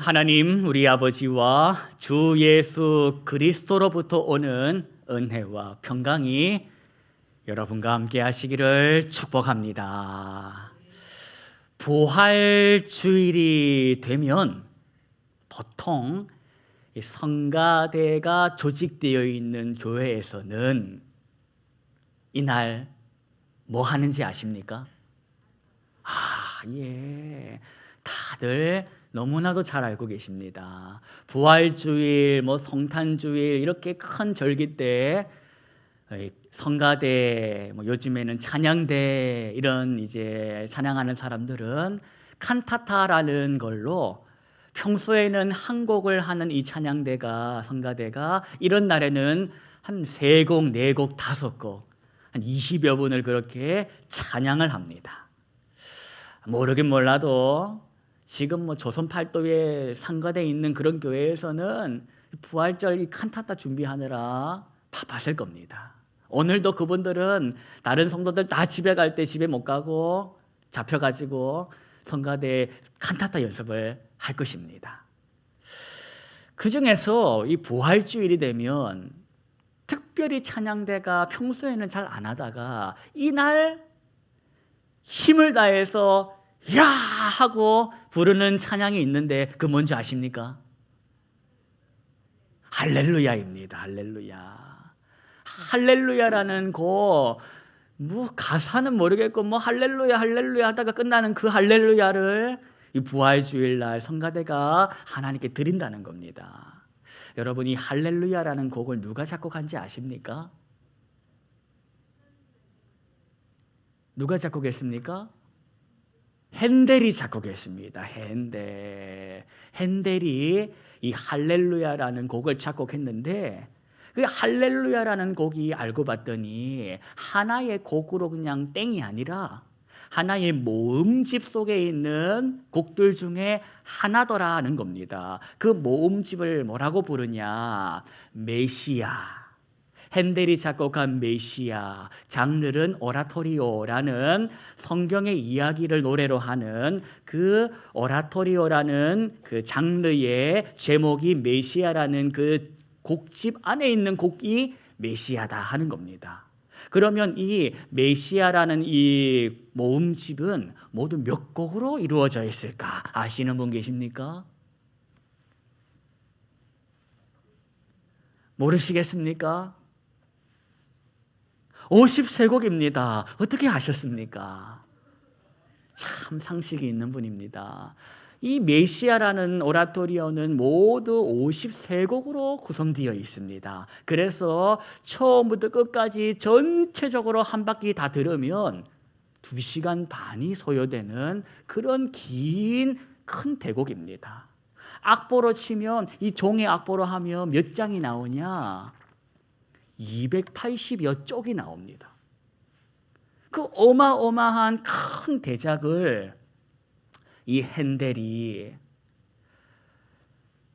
하나님 우리 아버지와 주 예수 그리스도로부터 오는 은혜와 평강이 여러분과 함께 하시기를 축복합니다. 부활 주일이 되면 보통 성가대가 조직되어 있는 교회에서는 이날 뭐 하는지 아십니까? 아, 예. 다들 너무나도 잘 알고 계십니다. 부활주일, 뭐 성탄주일 이렇게 큰 절기 때 성가대, 뭐 요즘에는 찬양대 이런 이제 찬양하는 사람들은 칸타타라는 걸로 평소에는 한 곡을 하는 이 찬양대가 성가대가 이런 날에는 한 세 곡, 네 곡, 다섯 곡, 한 20여 분을 그렇게 찬양을 합니다. 모르긴 몰라도 지금 뭐 조선 팔도에 상가돼 있는 그런 교회에서는 부활절 이 칸타타 준비하느라 바빴을 겁니다. 오늘도 그분들은 다른 성도들 다 집에 갈 때 집에 못 가고 잡혀가지고 성가대 칸타타 연습을 할 것입니다. 그 중에서 이 부활주일이 되면 특별히 찬양대가 평소에는 잘 안 하다가 이날 힘을 다해서 야 하고 부르는 찬양이 있는데 그 뭔지 아십니까? 할렐루야입니다. 할렐루야. 할렐루야라는 거, 뭐 가사는 모르겠고 뭐 할렐루야 할렐루야 하다가 끝나는 그 할렐루야를 이 부활 주일 날 성가대가 하나님께 드린다는 겁니다. 여러분 이 할렐루야라는 곡을 누가 작곡한지 아십니까? 누가 작곡했습니까? 핸델이 작곡했습니다. 핸델. 핸델이 이 할렐루야라는 곡을 작곡했는데 그 할렐루야라는 곡이 알고 봤더니 하나의 곡으로 그냥 땡이 아니라 하나의 모음집 속에 있는 곡들 중에 하나더라는 겁니다. 그 모음집을 뭐라고 부르냐? 메시아. 핸델이 작곡한 메시아, 장르는 오라토리오라는 성경의 이야기를 노래로 하는 그 오라토리오라는 그 장르의 제목이 메시아라는 그 곡집 안에 있는 곡이 메시아다 하는 겁니다. 그러면 이 메시아라는 이 모음집은 모두 몇 곡으로 이루어져 있을까? 아시는 분 계십니까? 모르시겠습니까? 53곡입니다. 어떻게 하셨습니까? 참 상식이 있는 분입니다. 이 메시아라는 오라토리오는 모두 53곡으로 구성되어 있습니다. 그래서 처음부터 끝까지 전체적으로 한 바퀴 다 들으면 2시간 반이 소요되는 그런 긴 큰 대곡입니다. 악보로 치면 이 종의 악보로 하면 몇 장이 나오냐? 280여 쪽이 나옵니다. 그 어마어마한 큰 대작을 이 핸델이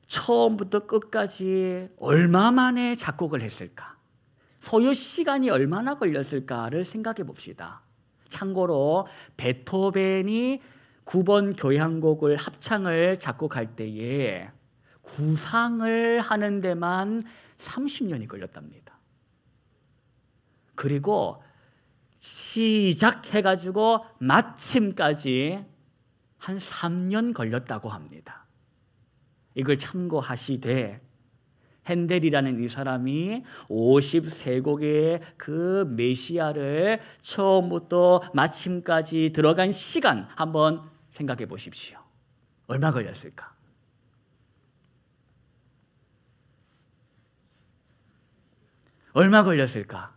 처음부터 끝까지 얼마 만에 작곡을 했을까? 소요 시간이 얼마나 걸렸을까를 생각해 봅시다. 참고로 베토벤이 9번 교향곡을 합창을 작곡할 때에 구상을 하는 데만 30년이 걸렸답니다. 그리고 시작해가지고 마침까지 한 3년 걸렸다고 합니다. 이걸 참고하시되 핸델이라는 이 사람이 53곡의 그 메시아를 처음부터 마침까지 들어간 시간 한번 생각해 보십시오. 얼마 걸렸을까? 얼마 걸렸을까?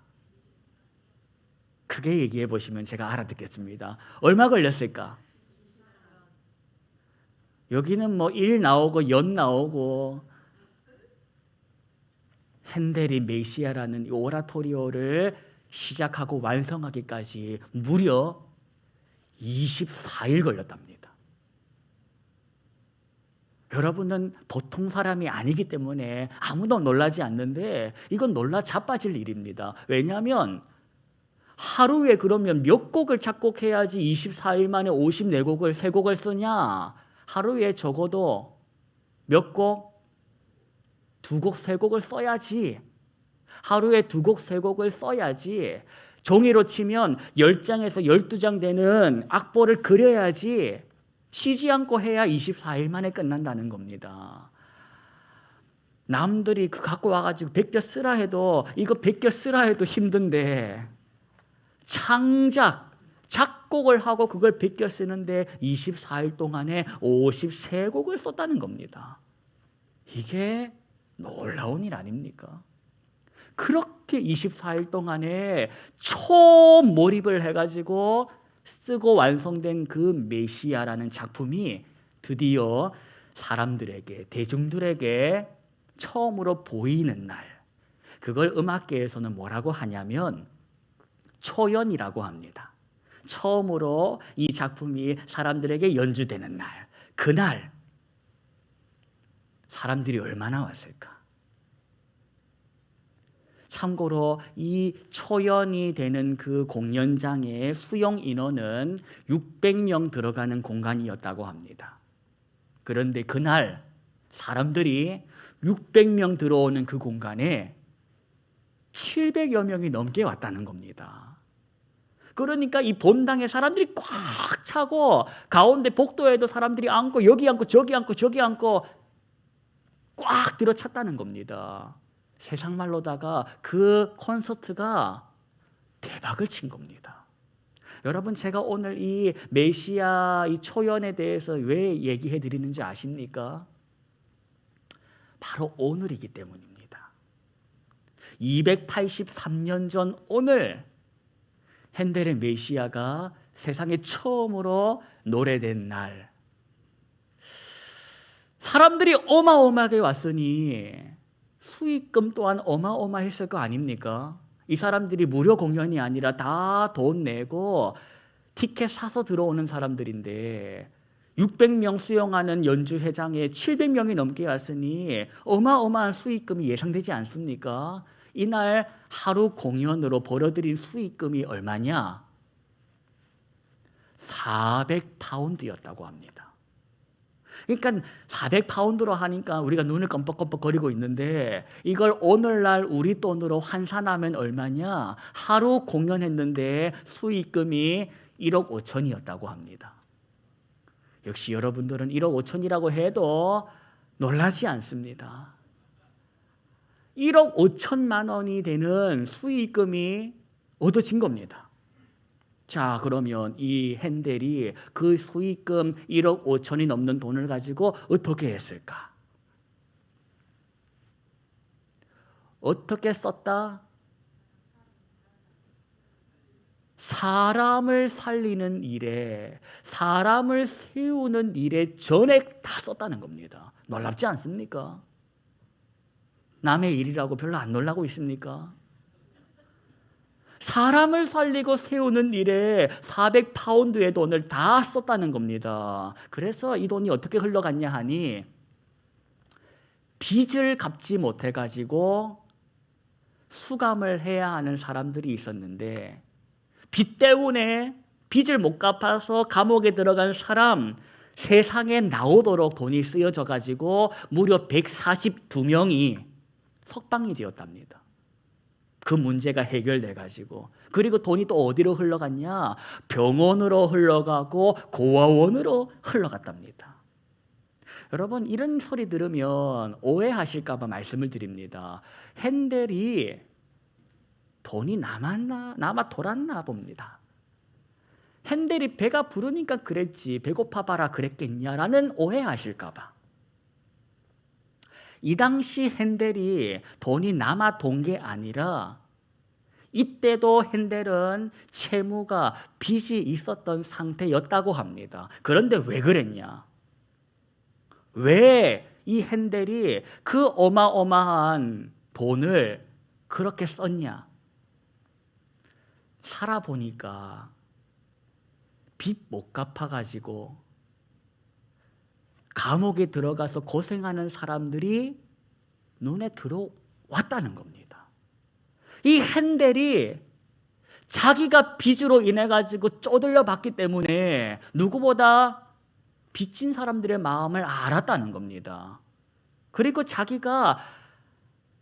크게 얘기해 보시면 제가 알아듣겠습니다. 얼마 걸렸을까? 여기는 뭐 일 나오고 연 나오고 핸델이 메시아라는 이 오라토리오를 시작하고 완성하기까지 무려 24일 걸렸답니다. 여러분은 보통 사람이 아니기 때문에 아무도 놀라지 않는데 이건 놀라 자빠질 일입니다. 왜냐하면 하루에 그러면 몇 곡을 작곡해야지 24일 만에 54곡을 세 곡을 쓰냐? 하루에 적어도 몇 곡? 두 곡, 세 곡을 써야지. 하루에 두 곡, 세 곡을 써야지. 종이로 치면 10장에서 12장 되는 악보를 그려야지. 쉬지 않고 해야 24일 만에 끝난다는 겁니다. 남들이 그 갖고 와가지고 베껴 쓰라 해도 이거 베껴 쓰라 해도 힘든데 창작 작곡을 하고 그걸 베껴 쓰는데 24일 동안에 53곡을 썼다는 겁니다. 이게 놀라운 일 아닙니까? 그렇게 24일 동안에 초몰입을 해가지고 쓰고 완성된 그 메시아라는 작품이 드디어 사람들에게 대중들에게 처음으로 보이는 날 그걸 음악계에서는 뭐라고 하냐면 초연이라고 합니다. 처음으로 이 작품이 사람들에게 연주되는 날 그날 사람들이 얼마나 왔을까? 참고로 이 초연이 되는 그 공연장의 수용 인원은 600명 들어가는 공간이었다고 합니다. 그런데 그날 사람들이 600명 들어오는 그 공간에 700여 명이 넘게 왔다는 겁니다. 그러니까 이 본당에 사람들이 꽉 차고 가운데 복도에도 사람들이 앉고 여기 앉고 저기 앉고 저기 앉고 꽉 들어찼다는 겁니다. 세상 말로다가 그 콘서트가 대박을 친 겁니다. 여러분 제가 오늘 이 메시아 이 초연에 대해서 왜 얘기해 드리는지 아십니까? 바로 오늘이기 때문입니다. 283년 전 오늘 핸델의 메시아가 세상에 처음으로 노래된 날. 사람들이 어마어마하게 왔으니 수익금 또한 어마어마했을 거 아닙니까? 이 사람들이 무료 공연이 아니라 다 돈 내고 티켓 사서 들어오는 사람들인데 600명 수용하는 연주회장에 700명이 넘게 왔으니 어마어마한 수익금이 예상되지 않습니까? 이날 하루 공연으로 벌어들인 수익금이 얼마냐? 400파운드였다고 합니다. 그러니까 400파운드로 하니까 우리가 눈을 껌뻑껌뻑 거리고 있는데 이걸 오늘날 우리 돈으로 환산하면 얼마냐? 하루 공연했는데 수익금이 1억 5천이었다고 합니다. 역시 여러분들은 1억 5천이라고 해도 놀라지 않습니다. 1억 5천만 원이 되는 수익금이 얻어진 겁니다. 자, 그러면 이 핸델이 그 수익금 1억 5천이 넘는 돈을 가지고 어떻게 했을까? 어떻게 썼다? 사람을 살리는 일에, 사람을 세우는 일에 전액 다 썼다는 겁니다. 놀랍지 않습니까? 남의 일이라고 별로 안 놀라고 있습니까? 사람을 살리고 세우는 일에 400파운드의 돈을 다 썼다는 겁니다. 그래서 이 돈이 어떻게 흘러갔냐 하니 빚을 갚지 못해 가지고 수감을 해야 하는 사람들이 있었는데 빚 때문에 빚을 못 갚아서 감옥에 들어간 사람 세상에 나오도록 돈이 쓰여져 가지고 무려 142명이 석방이 되었답니다. 그 문제가 해결돼 가지고 그리고 돈이 또 어디로 흘러갔냐? 병원으로 흘러가고 고아원으로 흘러갔답니다. 여러분 이런 소리 들으면 오해하실까 봐 말씀을 드립니다. 핸델이 돈이 남았나 남아 돌았나 봅니다. 핸델이 배가 부르니까 그랬지 배고파 봐라 그랬겠냐라는 오해하실까 봐. 이 당시 핸델이 돈이 남아 돈 게 아니라 이때도 핸델은 채무가 빚이 있었던 상태였다고 합니다. 그런데 왜 그랬냐? 왜 이 핸델이 그 어마어마한 돈을 그렇게 썼냐? 살아보니까 빚 못 갚아가지고 감옥에 들어가서 고생하는 사람들이 눈에 들어왔다는 겁니다. 이 핸델이 자기가 빚으로 인해 가지고 쪼들려 봤기 때문에 누구보다 빚진 사람들의 마음을 알았다는 겁니다. 그리고 자기가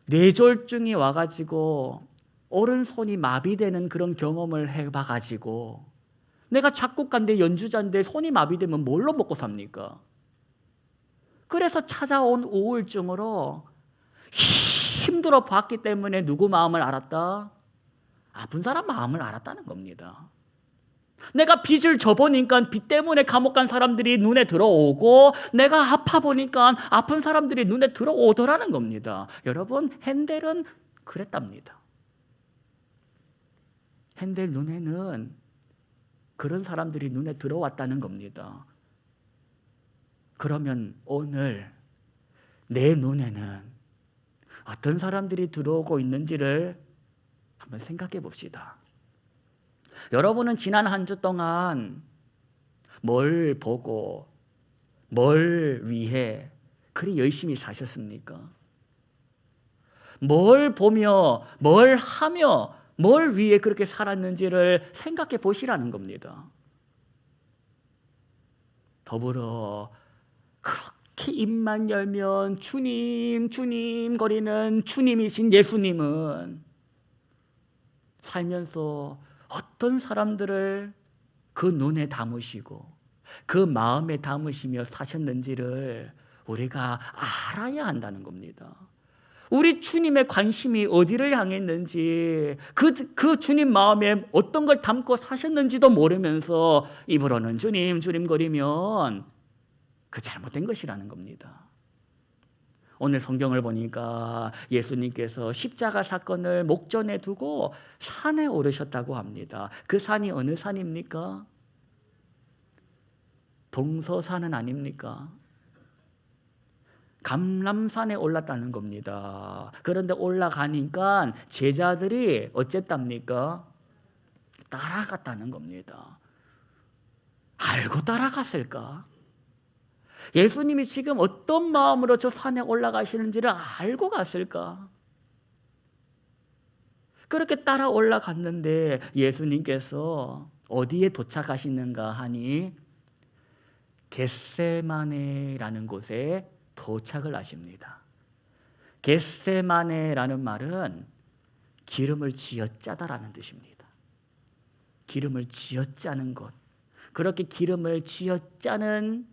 뇌졸중이 와가지고 오른손이 마비되는 그런 경험을 해봐가지고 내가 작곡가인데 연주자인데 손이 마비되면 뭘로 먹고 삽니까? 그래서 찾아온 우울증으로 힘들어 봤기 때문에 누구 마음을 알았다? 아픈 사람 마음을 알았다는 겁니다. 내가 빚을 져보니까 빚 때문에 감옥 간 사람들이 눈에 들어오고 내가 아파 보니까 아픈 사람들이 눈에 들어오더라는 겁니다. 여러분 핸델은 그랬답니다. 핸델 눈에는 그런 사람들이 눈에 들어왔다는 겁니다. 그러면 오늘 내 눈에는 어떤 사람들이 들어오고 있는지를 한번 생각해 봅시다. 여러분은 지난 한 주 동안 뭘 보고 뭘 위해 그리 열심히 사셨습니까? 뭘 보며 뭘 하며 뭘 위해 그렇게 살았는지를 생각해 보시라는 겁니다. 더불어 그렇게 입만 열면 주님, 주님 거리는 주님이신 예수님은 살면서 어떤 사람들을 그 눈에 담으시고 그 마음에 담으시며 사셨는지를 우리가 알아야 한다는 겁니다. 우리 주님의 관심이 어디를 향했는지 그, 그 주님 마음에 어떤 걸 담고 사셨는지도 모르면서 입으로는 주님, 주님 거리면 그 잘못된 것이라는 겁니다. 오늘 성경을 보니까 예수님께서 십자가 사건을 목전에 두고 산에 오르셨다고 합니다. 그 산이 어느 산입니까? 동서산은 아닙니까? 감람산에 올랐다는 겁니다. 그런데 올라가니까 제자들이 어쨌답니까? 따라갔다는 겁니다. 알고 따라갔을까? 예수님이 지금 어떤 마음으로 저 산에 올라가시는지를 알고 갔을까? 그렇게 따라 올라갔는데 예수님께서 어디에 도착하시는가 하니 겟세마네라는 곳에 도착을 하십니다. 겟세마네라는 말은 기름을 쥐어짜다라는 뜻입니다. 기름을 쥐어짜는 곳. 그렇게 기름을 쥐어짜는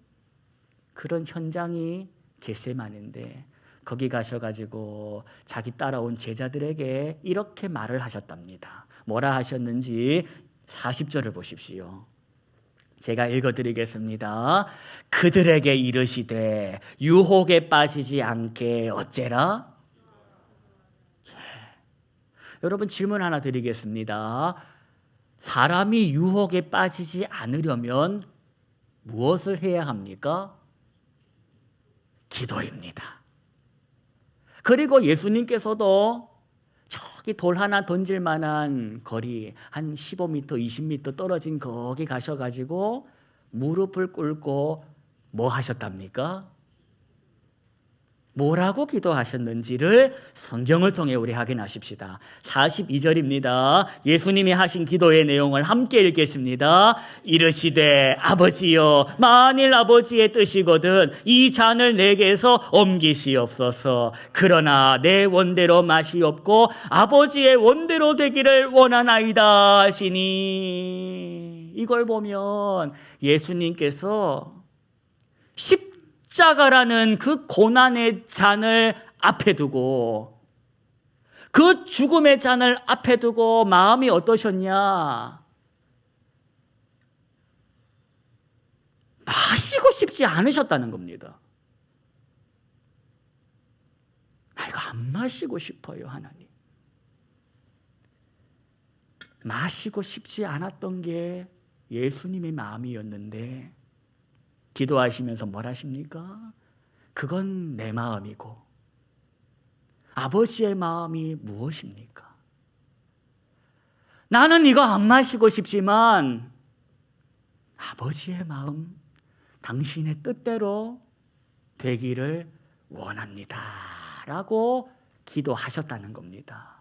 그런 현장이 겟세만인데 거기 가셔가지고 자기 따라온 제자들에게 이렇게 말을 하셨답니다. 뭐라 하셨는지 40절을 보십시오. 제가 읽어드리겠습니다. 그들에게 이르시되 유혹에 빠지지 않게 어째라? 예. 여러분 질문 하나 드리겠습니다. 사람이 유혹에 빠지지 않으려면 무엇을 해야 합니까? 기도입니다. 그리고 예수님께서도 저기 돌 하나 던질 만한 거리 한 15m, 20m 떨어진 거기 가셔 가지고 무릎을 꿇고 뭐 하셨답니까? 뭐라고 기도하셨는지를 성경을 통해 우리 확인하십시다. 42절입니다. 예수님이 하신 기도의 내용을 함께 읽겠습니다. 이르시되 아버지여 만일 아버지의 뜻이거든 이 잔을 내게서 옮기시옵소서. 그러나 내 원대로 맛이 없고 아버지의 원대로 되기를 원하나이다 하시니 이걸 보면 예수님께서 10 십자가라는 그 고난의 잔을 앞에 두고 그 죽음의 잔을 앞에 두고 마음이 어떠셨냐? 마시고 싶지 않으셨다는 겁니다. 나 이거 안 마시고 싶어요, 하나님. 마시고 싶지 않았던 게 예수님의 마음이었는데 기도하시면서 뭘 하십니까? 그건 내 마음이고 아버지의 마음이 무엇입니까? 나는 이거 안 마시고 싶지만 아버지의 마음, 당신의 뜻대로 되기를 원합니다. 라고 기도하셨다는 겁니다.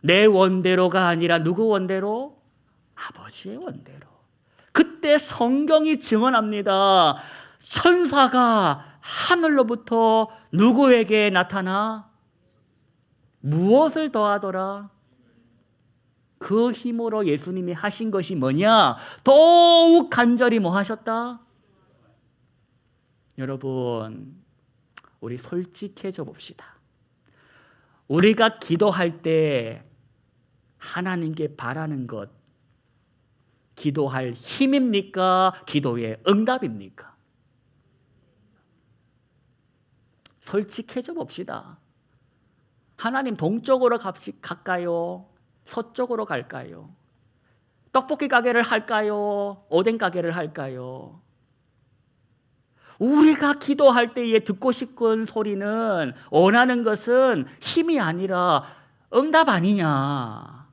내 원대로가 아니라 누구 원대로? 아버지의 원대로. 그때 성경이 증언합니다. 천사가 하늘로부터 누구에게 나타나 무엇을 더하더라? 그 힘으로 예수님이 하신 것이 뭐냐? 더욱 간절히 뭐 하셨다? 여러분, 우리 솔직해져 봅시다. 우리가 기도할 때 하나님께 바라는 것, 기도할 힘입니까? 기도의 응답입니까? 솔직해져 봅시다. 하나님 동쪽으로 갑시, 갈까요? 서쪽으로 갈까요? 떡볶이 가게를 할까요? 오뎅 가게를 할까요? 우리가 기도할 때에 듣고 싶은 소리는 원하는 것은 힘이 아니라 응답 아니냐.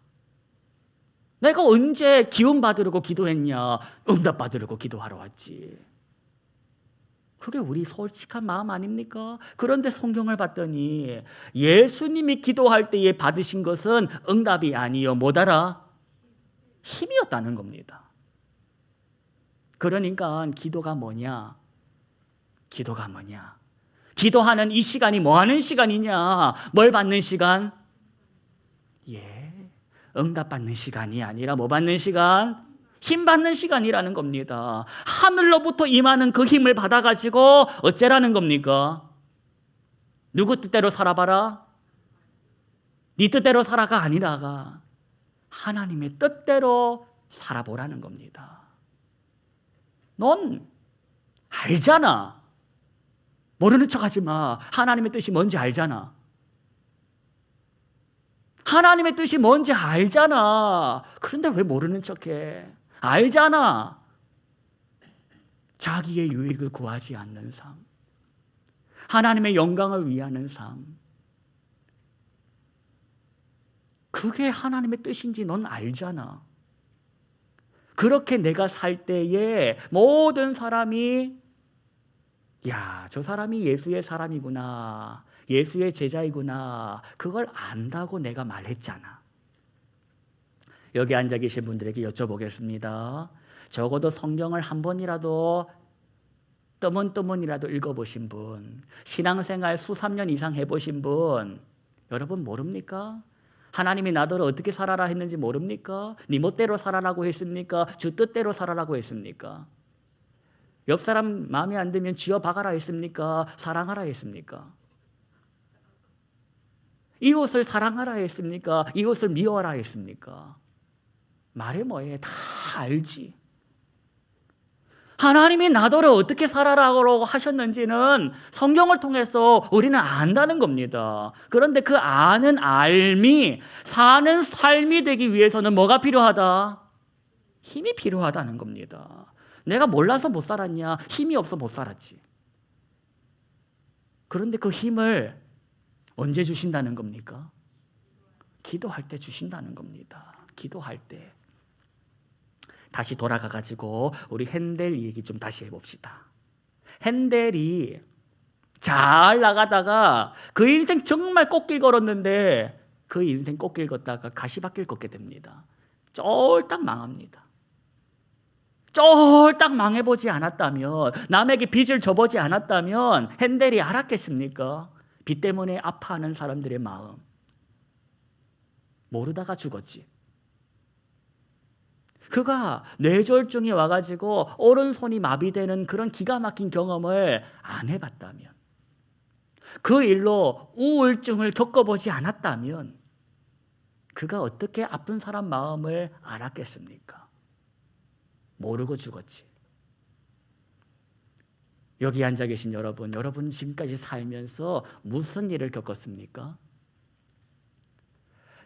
내가 언제 기운 받으려고 기도했냐? 응답 받으려고 기도하러 왔지. 그게 우리 솔직한 마음 아닙니까? 그런데 성경을 봤더니 예수님이 기도할 때에 받으신 것은 응답이 아니요. 못 알아? 힘이었다는 겁니다. 그러니까 기도가 뭐냐? 기도가 뭐냐? 기도하는 이 시간이 뭐 하는 시간이냐? 뭘 받는 시간? 예. 응답 받는 시간이 아니라 뭐 받는 시간? 힘 받는 시간이라는 겁니다. 하늘로부터 임하는 그 힘을 받아가지고 어째라는 겁니까? 누구 뜻대로 살아봐라? 네 뜻대로 살아가 아니라가 하나님의 뜻대로 살아보라는 겁니다. 넌 알잖아. 모르는 척 하지 마. 하나님의 뜻이 뭔지 알잖아. 하나님의 뜻이 뭔지 알잖아. 그런데 왜 모르는 척해? 알잖아. 자기의 유익을 구하지 않는 삶. 하나님의 영광을 위하는 삶. 그게 하나님의 뜻인지 넌 알잖아. 그렇게 내가 살 때에 모든 사람이 야, 저 사람이 예수의 사람이구나. 예수의 제자이구나. 그걸 안다고 내가 말했잖아. 여기 앉아 계신 분들에게 여쭤보겠습니다. 적어도 성경을 한 번이라도 떠문떠문이라도 읽어보신 분, 신앙생활 수삼 년 이상 해보신 분, 여러분 모릅니까? 하나님이 나더러 어떻게 살아라 했는지 모릅니까? 네 멋대로 살아라고 했습니까? 주 뜻대로 살아라고 했습니까? 옆 사람 마음에 안 들면 지어 박아라 했습니까? 사랑하라 했습니까? 이웃을 사랑하라 했습니까? 이웃을 미워하라 했습니까? 말해 뭐해? 다 알지. 하나님이 나더러 어떻게 살아라고 하셨는지는 성경을 통해서 우리는 안다는 겁니다. 그런데 그 아는 알미, 사는 삶이 되기 위해서는 뭐가 필요하다? 힘이 필요하다는 겁니다. 내가 몰라서 못 살았냐? 힘이 없어 못 살았지. 그런데 그 힘을 언제 주신다는 겁니까? 기도할 때 주신다는 겁니다. 기도할 때. 다시 돌아가 가지고 우리 핸델 얘기 좀 다시 해봅시다. 핸델이 잘 나가다가 그 인생 정말 꽃길 걸었는데 그 인생 꽃길 걷다가 가시밭길 걷게 됩니다. 쫄딱 망합니다. 쫄딱 망해보지 않았다면 남에게 빚을 져보지 않았다면 핸델이 알았겠습니까? 빚 때문에 아파하는 사람들의 마음 모르다가 죽었지. 그가 뇌졸중이 와가지고 오른손이 마비되는 그런 기가 막힌 경험을 안 해봤다면 그 일로 우울증을 겪어보지 않았다면 그가 어떻게 아픈 사람 마음을 알았겠습니까? 모르고 죽었지. 여기 앉아 계신 여러분, 여러분 지금까지 살면서 무슨 일을 겪었습니까?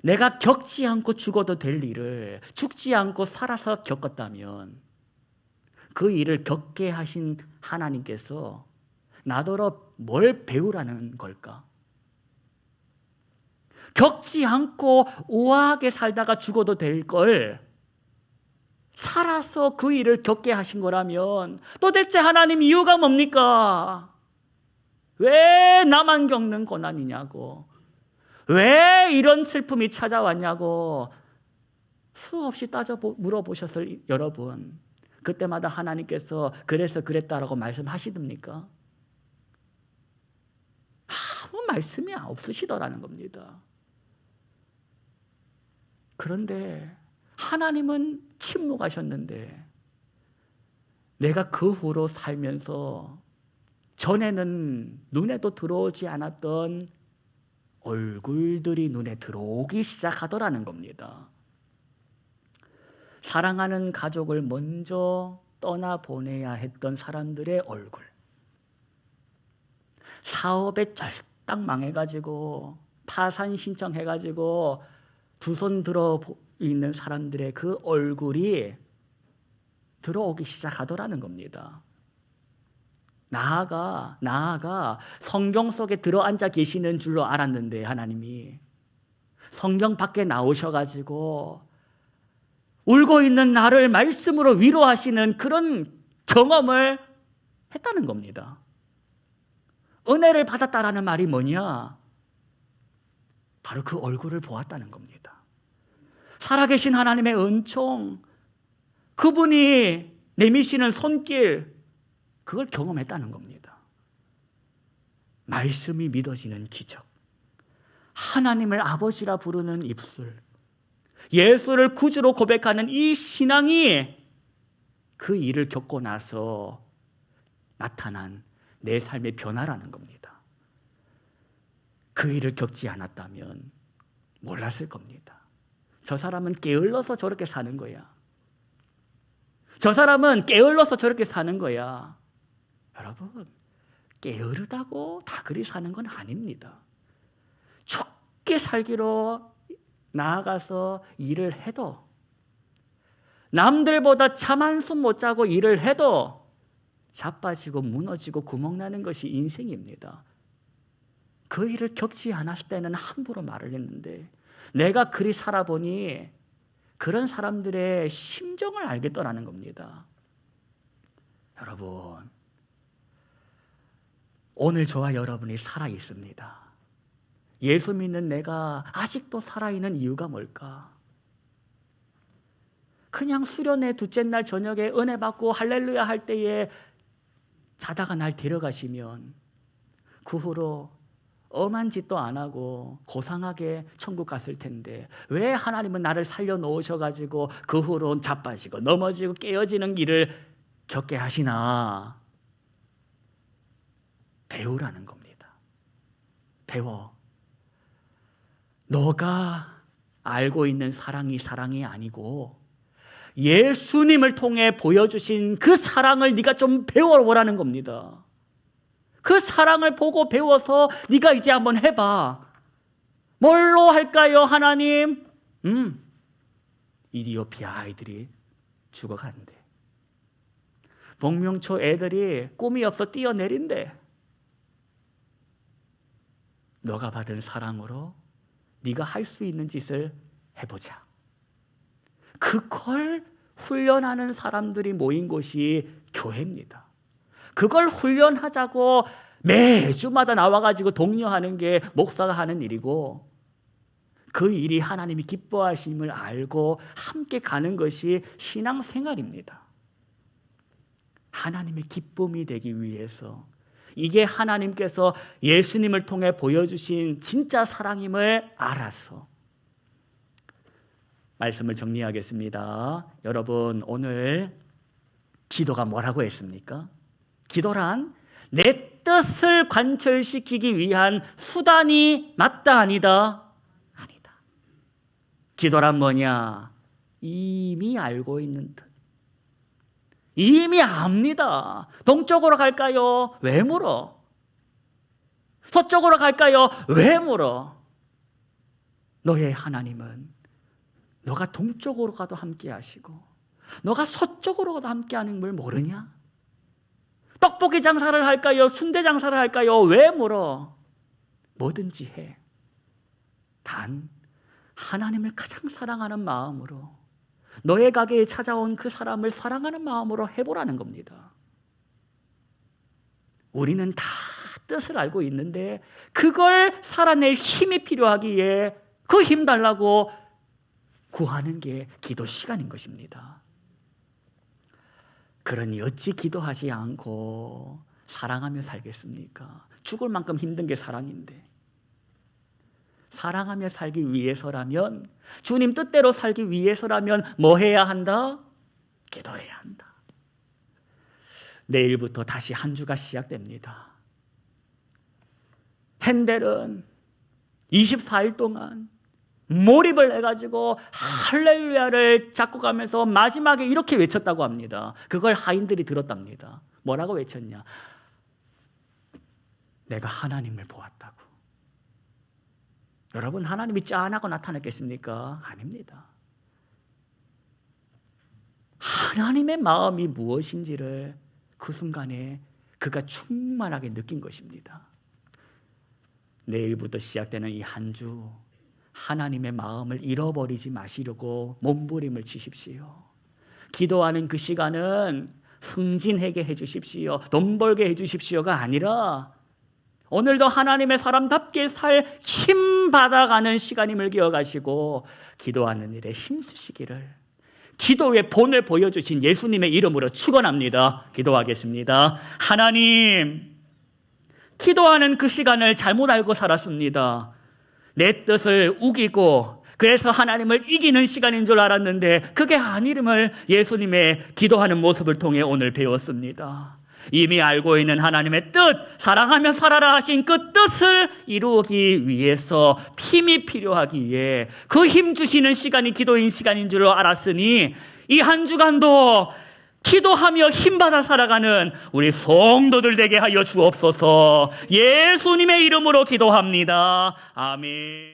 내가 겪지 않고 죽어도 될 일을 죽지 않고 살아서 겪었다면 그 일을 겪게 하신 하나님께서 나더러 뭘 배우라는 걸까? 겪지 않고 우아하게 살다가 죽어도 될 걸 살아서 그 일을 겪게 하신 거라면 도대체 하나님 이유가 뭡니까? 왜 나만 겪는 고난이냐고. 왜 이런 슬픔이 찾아왔냐고 수없이 따져 물어보셨을 여러분. 그때마다 하나님께서 그래서 그랬다라고 말씀하시듭니까? 아무 말씀이 없으시더라는 겁니다. 그런데 하나님은 침묵하셨는데 내가 그 후로 살면서 전에는 눈에도 들어오지 않았던 얼굴들이 눈에 들어오기 시작하더라는 겁니다. 사랑하는 가족을 먼저 떠나 보내야 했던 사람들의 얼굴. 사업에 쩔딱 망해가지고 파산 신청해가지고 두 손 들어 있는 사람들의 그 얼굴이 들어오기 시작하더라는 겁니다. 나아가 나아가 성경 속에 들어앉아 계시는 줄로 알았는데 하나님이 성경 밖에 나오셔 가지고 울고 있는 나를 말씀으로 위로하시는 그런 경험을 했다는 겁니다. 은혜를 받았다라는 말이 뭐냐? 바로 그 얼굴을 보았다는 겁니다. 살아계신 하나님의 은총, 그분이 내미시는 손길, 그걸 경험했다는 겁니다. 말씀이 믿어지는 기적. 하나님을 아버지라 부르는 입술. 예수를 구주로 고백하는 이 신앙이 그 일을 겪고 나서 나타난 내 삶의 변화라는 겁니다. 그 일을 겪지 않았다면 몰랐을 겁니다. 저 사람은 게을러서 저렇게 사는 거야. 저 사람은 게을러서 저렇게 사는 거야. 여러분, 게으르다고 다 그리 사는 건 아닙니다. 죽게 살기로 나아가서 일을 해도 남들보다 잠 한숨 못 자고 일을 해도 자빠지고 무너지고 구멍나는 것이 인생입니다. 그 일을 겪지 않았을 때는 함부로 말을 했는데 내가 그리 살아보니 그런 사람들의 심정을 알겠더라는 겁니다. 여러분, 오늘 저와 여러분이 살아 있습니다. 예수 믿는 내가 아직도 살아있는 이유가 뭘까? 그냥 수련회 둘째 날 저녁에 은혜 받고 할렐루야 할 때에 자다가 날 데려가시면 그 후로 엄한 짓도 안 하고 고상하게 천국 갔을 텐데 왜 하나님은 나를 살려 놓으셔 가지고 그 후로 자빠지고 넘어지고 깨어지는 길을 겪게 하시나 배우라는 겁니다. 배워. 너가 알고 있는 사랑이 사랑이 아니고 예수님을 통해 보여주신 그 사랑을 네가 좀 배워보라는 겁니다. 그 사랑을 보고 배워서 네가 이제 한번 해봐. 뭘로 할까요, 하나님? 음, 이디오피아 아이들이 죽어간대. 복명초 애들이 꿈이 없어 뛰어내린대. 너가 받은 사랑으로 네가 할 수 있는 짓을 해보자. 그걸 훈련하는 사람들이 모인 곳이 교회입니다. 그걸 훈련하자고 매주마다 나와가지고 독려하는 게 목사가 하는 일이고 그 일이 하나님이 기뻐하심을 알고 함께 가는 것이 신앙생활입니다. 하나님의 기쁨이 되기 위해서 이게 하나님께서 예수님을 통해 보여주신 진짜 사랑임을 알아서 말씀을 정리하겠습니다. 여러분 오늘 기도가 뭐라고 했습니까? 기도란 내 뜻을 관철시키기 위한 수단이 맞다 아니다? 아니다. 기도란 뭐냐? 이미 알고 있는 뜻. 이미 압니다. 동쪽으로 갈까요? 왜 물어? 서쪽으로 갈까요? 왜 물어? 너의 하나님은 너가 동쪽으로 가도 함께 하시고 너가 서쪽으로 가도 함께 하는 걸 모르냐? 떡볶이 장사를 할까요? 순대 장사를 할까요? 왜 물어? 뭐든지 해. 단 하나님을 가장 사랑하는 마음으로 너의 가게에 찾아온 그 사람을 사랑하는 마음으로 해보라는 겁니다. 우리는 다 뜻을 알고 있는데 그걸 살아낼 힘이 필요하기에 그 힘 달라고 구하는 게 기도 시간인 것입니다. 그러니 어찌 기도하지 않고 사랑하며 살겠습니까? 죽을 만큼 힘든 게 사랑인데. 사랑하며 살기 위해서라면 주님 뜻대로 살기 위해서라면 뭐 해야 한다? 기도해야 한다. 내일부터 다시 한 주가 시작됩니다. 핸델은 24일 동안 몰입을 해가지고 할렐루야를 잡고 가면서 마지막에 이렇게 외쳤다고 합니다. 그걸 하인들이 들었답니다. 뭐라고 외쳤냐? 내가 하나님을 보았다고. 여러분 하나님이 짠하고 나타났겠습니까? 아닙니다. 하나님의 마음이 무엇인지를 그 순간에 그가 충만하게 느낀 것입니다. 내일부터 시작되는 이 한 주 하나님의 마음을 잃어버리지 마시려고 몸부림을 치십시오. 기도하는 그 시간은 승진하게 해주십시오. 돈 벌게 해주십시오가 아니라 오늘도 하나님의 사람답게 살 힘 받아가는 시간임을 기억하시고 기도하는 일에 힘쓰시기를 기도의 본을 보여주신 예수님의 이름으로 축원합니다. 기도하겠습니다. 하나님, 기도하는 그 시간을 잘못 알고 살았습니다. 내 뜻을 우기고 그래서 하나님을 이기는 시간인 줄 알았는데 그게 아니름을 예수님의 기도하는 모습을 통해 오늘 배웠습니다. 이미 알고 있는 하나님의 뜻, 사랑하며 살아라 하신 그 뜻을 이루기 위해서 힘이 필요하기에 그 힘 주시는 시간이 기도인 시간인 줄 알았으니 이 한 주간도 기도하며 힘받아 살아가는 우리 성도들 되게 하여 주옵소서 예수님의 이름으로 기도합니다. 아멘.